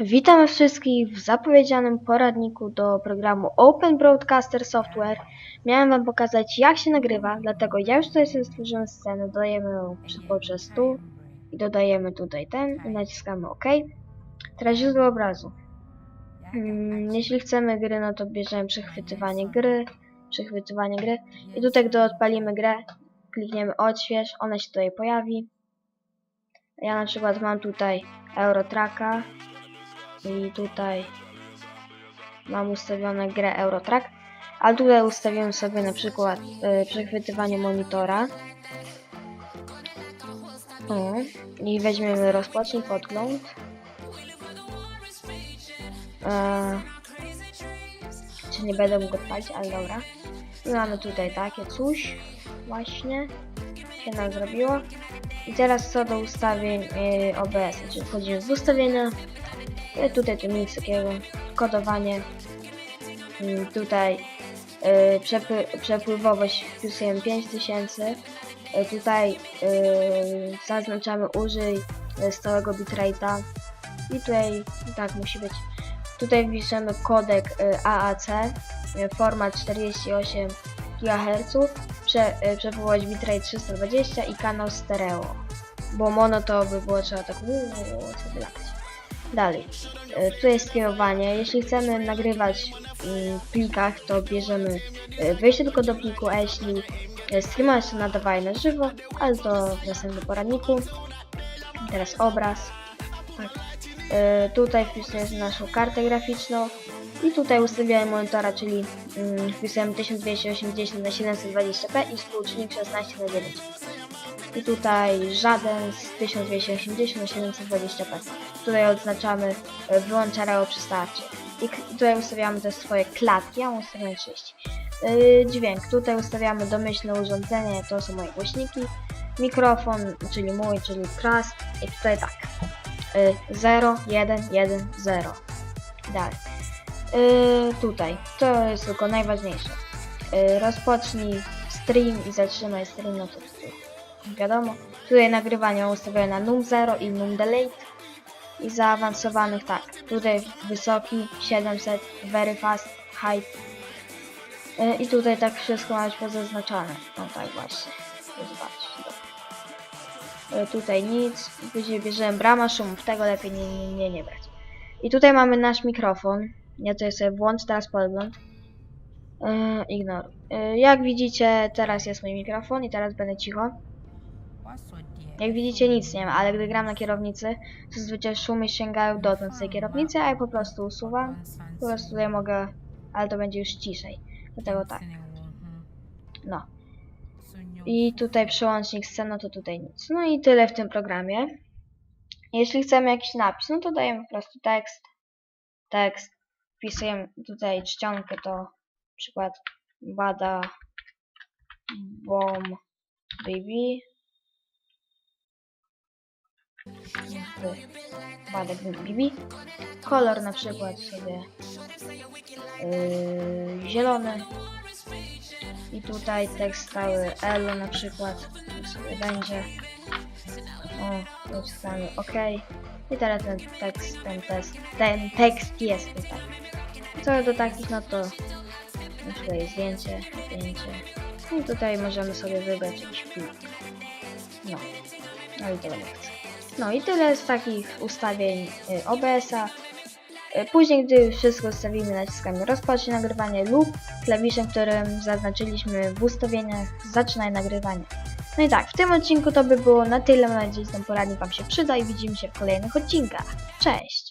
Witam wszystkich w zapowiedzianym poradniku do programu Open Broadcaster Software. Miałem wam pokazać jak się nagrywa, dlatego ja już tutaj sobie stworzyłem scenę, dodajemy ją poprzez tu i dodajemy tutaj ten i naciskamy OK. Teraz źródło obrazu. Mm, jeśli chcemy gry, no to bierzemy przechwytywanie gry, przechwytywanie gry i tutaj gdy odpalimy grę, klikniemy odśwież, ona się tutaj pojawi. Ja na przykład mam tutaj Eurotracka i tutaj mam ustawione grę Eurotrack, ale tutaj ustawiłem sobie na przykład y, przechwytywanie monitora. O, I weźmiemy rozpocznij podgląd. E, czy nie będę mógł odpalić, ale dobra. Mamy tutaj takie coś właśnie się nam zrobiło. I teraz co do ustawień y, OBS, czyli wchodzimy w ustawienia, tutaj tu nic takiego, kodowanie, Mm, tutaj y, przepły, przepływowość wpisujemy 5000, y, tutaj y, zaznaczamy użyj stałego bitrate'a i tutaj tak musi być. Tutaj wpiszemy kodek y, AAC, format 48 GHz, prze, y, przepływowość bitrate 320 i kanał stereo, bo mono to by było trzeba tak uuu, latać. Dalej, y, tu jest skierowanie. Jeśli chcemy nagrywać mm, w plikach, to bierzemy y, wejście tylko do pliku, a jeśli streama jest to nadawaje na żywo, ale to w następnym poradniku. Teraz obraz. Tak. Tutaj wpisujemy naszą kartę graficzną i tutaj ustawiamy monitora, czyli mm, wpisujemy 1280 na 720p i współczynnik 16 na 9 i tutaj żaden z 1280 na 720p. Tutaj odznaczamy e, wyłącza RAW przy starcie. I tutaj ustawiamy te swoje klatki, ja mam ustawione 30. Yy, dźwięk, tutaj ustawiamy domyślne urządzenie, to są moje głośniki. Mikrofon, czyli mój, czyli Crust i tutaj tak. Yy, 0, 1, 1, 0. Dalej. Yy, tutaj, to jest tylko najważniejsze. Yy, rozpocznij stream i zatrzymaj stream, no to tutaj wiadomo. Tutaj nagrywanie ustawione na num 0 i num delete. I zaawansowanych tak. Tutaj wysoki 700, very fast, high. Yy, I tutaj tak wszystko ma być pozaznaczane. No tak właśnie. Zobaczcie. Yy, tutaj nic. Później bierzemy brama szumów. Tego lepiej nie, nie, nie, nie brać. I tutaj mamy nasz mikrofon. Ja tutaj sobie włączę teraz podgląd. Yy, ignoruj. Yy, jak widzicie, teraz jest mój mikrofon i teraz będę cicho. Jak widzicie nic nie ma, ale gdy gram na kierownicy, to zazwyczaj szumy sięgają dotąd z tej kierownicy, a ja po prostu usuwam. Po prostu tutaj mogę, ale to będzie już ciszej. Dlatego tak, no. I tutaj przełącznik scena, to tutaj nic. No i tyle w tym programie. Jeśli chcemy jakiś napis, no to dajemy po prostu tekst. Tekst. Wpisujemy tutaj czcionkę, to przykład bada bomb baby. Badek BB. Kolor na przykład sobie yy, zielony. I tutaj tekst stały L na przykład. Sobie będzie. O, naciskamy OK. I teraz ten tekst, ten tekst, ten tekst jest tutaj. Co do takich, no to tutaj zdjęcie, zdjęcie. I tutaj możemy sobie wybrać jakiś. No, no i nie chcę. No i tyle z takich ustawień y, OBS-a. Y, Później, gdy wszystko ustawimy, naciskamy rozpocznij nagrywanie lub klawiszem, którym zaznaczyliśmy w ustawieniach zaczynaj nagrywanie. No i tak, w tym odcinku to by było na tyle. Mam nadzieję, że ten poradnik Wam się przyda i widzimy się w kolejnych odcinkach. Cześć!